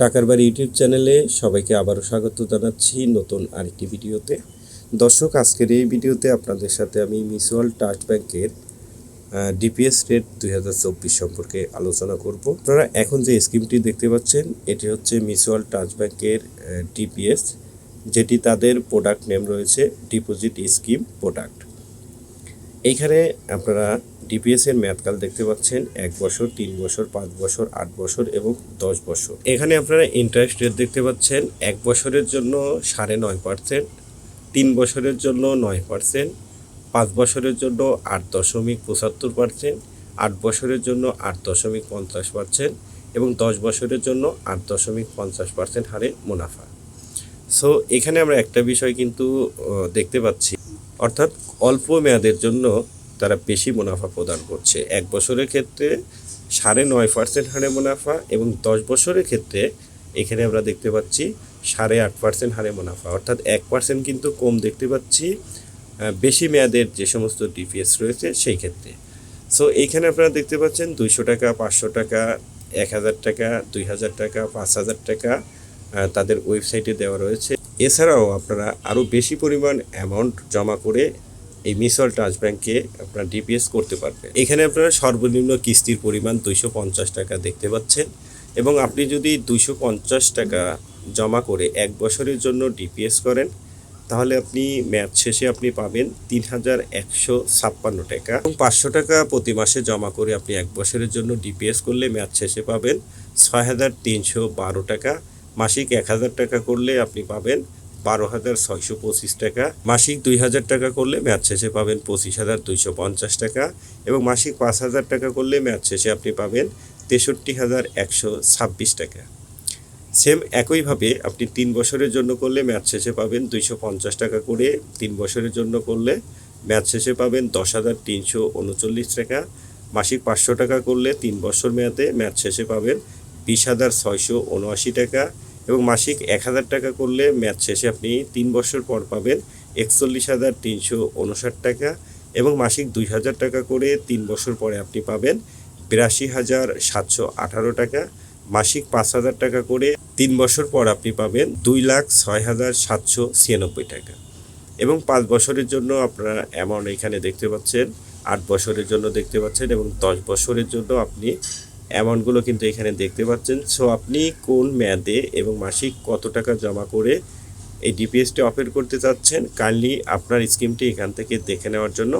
টাকার বাড়ি ইউটিউব চ্যানেলে সবাইকে আবারও স্বাগত জানাচ্ছি নতুন আরেকটি ভিডিওতে। দর্শক, আজকের এই ভিডিওতে আপনাদের সাথে আমি মিউচুয়াল ট্রাস্ট ব্যাংকের ডিপিএস রেট দুই হাজার চব্বিশ সম্পর্কে আলোচনা করব। আপনারা এখন যে স্কিমটি দেখতে পাচ্ছেন, এটি হচ্ছে মিউচুয়াল ট্রাস্ট ব্যাংকের ডিপিএস, যেটি তাদের প্রোডাক্ট নেম রয়েছে, ডিপোজিট স্কিম প্রোডাক্ট। এইখানে আপনারা ডিপিএস এর মেয়াদকাল দেখতে পাচ্ছেন, এক বছর, তিন বছর, পাঁচ বছর, আট বছর এবং দশ বছর। এখানে আপনারা ইন্টারেস্ট রেট দেখতে পাচ্ছেন, এক বছরের জন্য সাড়ে নয় পার্সেন্ট তিন বছরের জন্য নয় পার্সেন্ট পাঁচ বছরের জন্য আট দশমিক পঁচাত্তর পার্সেন্ট আট বছরের জন্য আট দশমিক পঞ্চাশ পার্সেন্ট এবং দশ বছরের জন্য আট দশমিক পঞ্চাশ পার্সেন্ট হারে মুনাফা। সো এখানে আমরা একটা বিষয় কিন্তু দেখতে পাচ্ছি। অর্থাৎ অল্প মেয়াদের জন্য তারা বেশি মুনাফা প্রদান করছে। এক বছরের ক্ষেত্রে সাড়ে নয় পার্সেন্ট হারে মুনাফা এবং দশ বছরের ক্ষেত্রে এখানে আমরা দেখতে পাচ্ছি সাড়ে আট পার্সেন্ট হারে মুনাফা। অর্থাৎ এক পার্সেন্ট কিন্তু কম দেখতে পাচ্ছি বেশি মেয়াদের যে সমস্ত ডিপিএস রয়েছে সেই ক্ষেত্রে। সো এইখানে আপনারা দেখতে পাচ্ছেন দুইশো টাকা, পাঁচশো টাকা, এক হাজার টাকা, দুই হাজার টাকা, পাঁচ হাজার টাকা তাদের ওয়েবসাইটে দেওয়া রয়েছে। এছাড়াও আপনারা আরও বেশি পরিমাণ অ্যামাউন্ট জমা করে এই মিসল ট্রাস্ট ব্যাংকে আপনারা ডিপিএস করতে পারবেন। এখানে আপনারা সর্বনিম্ন কিস্তির পরিমাণ দুইশো পঞ্চাশ টাকা দেখতে পাচ্ছেন এবং আপনি যদি দুইশো পঞ্চাশ টাকা জমা করে এক বছরের জন্য ডিপিএস করেন, তাহলে আপনি ম্যাচ শেষে আপনি পাবেন তিন হাজার একশো ছাপ্পান্ন টাকা। এবং পাঁচশো টাকা প্রতি মাসে জমা করে আপনি এক বছরের জন্য ডিপিএস করলে ম্যাচ শেষে পাবেন ছয় হাজার তিনশো বারো টাকা। মাসিক এক হাজার টাকা করলে আপনি পাবেন বারো হাজার ছয়শো পঁচিশ টাকা। মাসিক দুই হাজার টাকা করলে ম্যাচ শেষে পাবেন পঁচিশ হাজার দুইশো পঞ্চাশ টাকা এবং মাসিক পাঁচ হাজার টাকা করলে ম্যাচ শেষে আপনি পাবেন তেষট্টি হাজার একশো ছাব্বিশ টাকা। সেম একইভাবে আপনি তিন বছরের জন্য করলে ম্যাচ শেষে পাবেন দুইশো পঞ্চাশ টাকা করে তিন বছরের জন্য করলে ম্যাচ শেষে পাবেন দশ হাজার তিনশো উনচল্লিশ টাকা। মাসিক পাঁচশো টাকা করলে তিন বছর মেয়াদে ম্যাচ শেষে পাবেন বিশ হাজার ছয়শো উনআশি টাকা এবং মাসিক এক হাজার টাকা করলে ম্যাচ শেষে আপনি তিন বছর পর পাবেন একচল্লিশ হাজার তিনশো উনষাট টাকা এবং মাসিক দুই হাজার টাকা করে তিন বছর পরে আপনি পাবেন বিরাশি হাজার সাতশো আঠারো টাকা। মাসিক পাঁচ হাজার টাকা করে তিন বছর পর আপনি পাবেন দুই লাখ ছয় হাজার সাতশো ছিয়ানব্বই টাকা। এবং পাঁচ বছরের জন্য আপনারা অ্যামাউন্ট এখানে দেখতে পাচ্ছেন, আট বছরের জন্য দেখতে পাচ্ছেন এবং দশ বছরের জন্য আপনি অ্যামাউন্টগুলো কিন্তু এখানে দেখতে পাচ্ছেন। সো আপনি কোন মেয়াদে এবং মাসিক কত টাকা জমা করে এই ডিপিএসটি অফের করতে চাচ্ছেন, কাইন্ডলি আপনার স্কিমটি এখান থেকে দেখে নেওয়ার জন্য